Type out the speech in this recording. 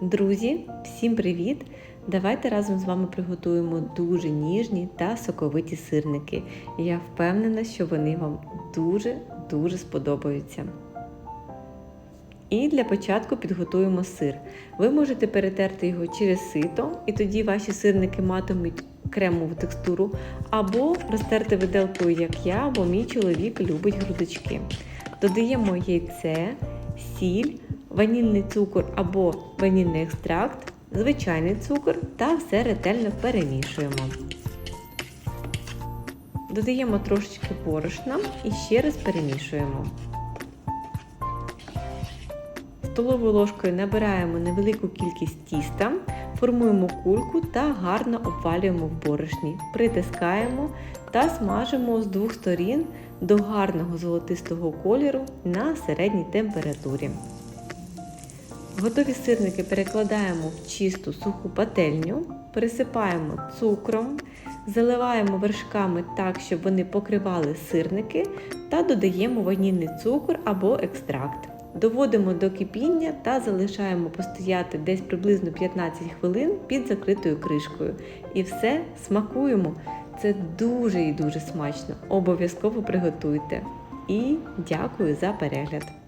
Друзі, всім привіт! Давайте разом з вами приготуємо дуже ніжні та соковиті сирники. Я впевнена, що вони вам дуже-дуже сподобаються. І для початку підготуємо сир. Ви можете перетерти його через сито, і тоді ваші сирники матимуть кремову текстуру, або розтерти виделкою, як я, бо мій чоловік любить грудочки. Додаємо яйце, сіль, ванільний цукор або ванільний екстракт, звичайний цукор та все ретельно перемішуємо. Додаємо трошечки борошна і ще раз перемішуємо. Столовою ложкою набираємо невелику кількість тіста, формуємо кульку та гарно обвалюємо в борошні, притискаємо та смажимо з двох сторін до гарного золотистого кольору на середній температурі. Готові сирники перекладаємо в чисту суху пательню, пересипаємо цукром, заливаємо вершками так, щоб вони покривали сирники, та додаємо ванільний цукор або екстракт. Доводимо до кипіння та залишаємо постояти десь приблизно 15 хвилин під закритою кришкою. І все смакуємо. Це дуже і дуже смачно. Обов'язково приготуйте. І дякую за перегляд!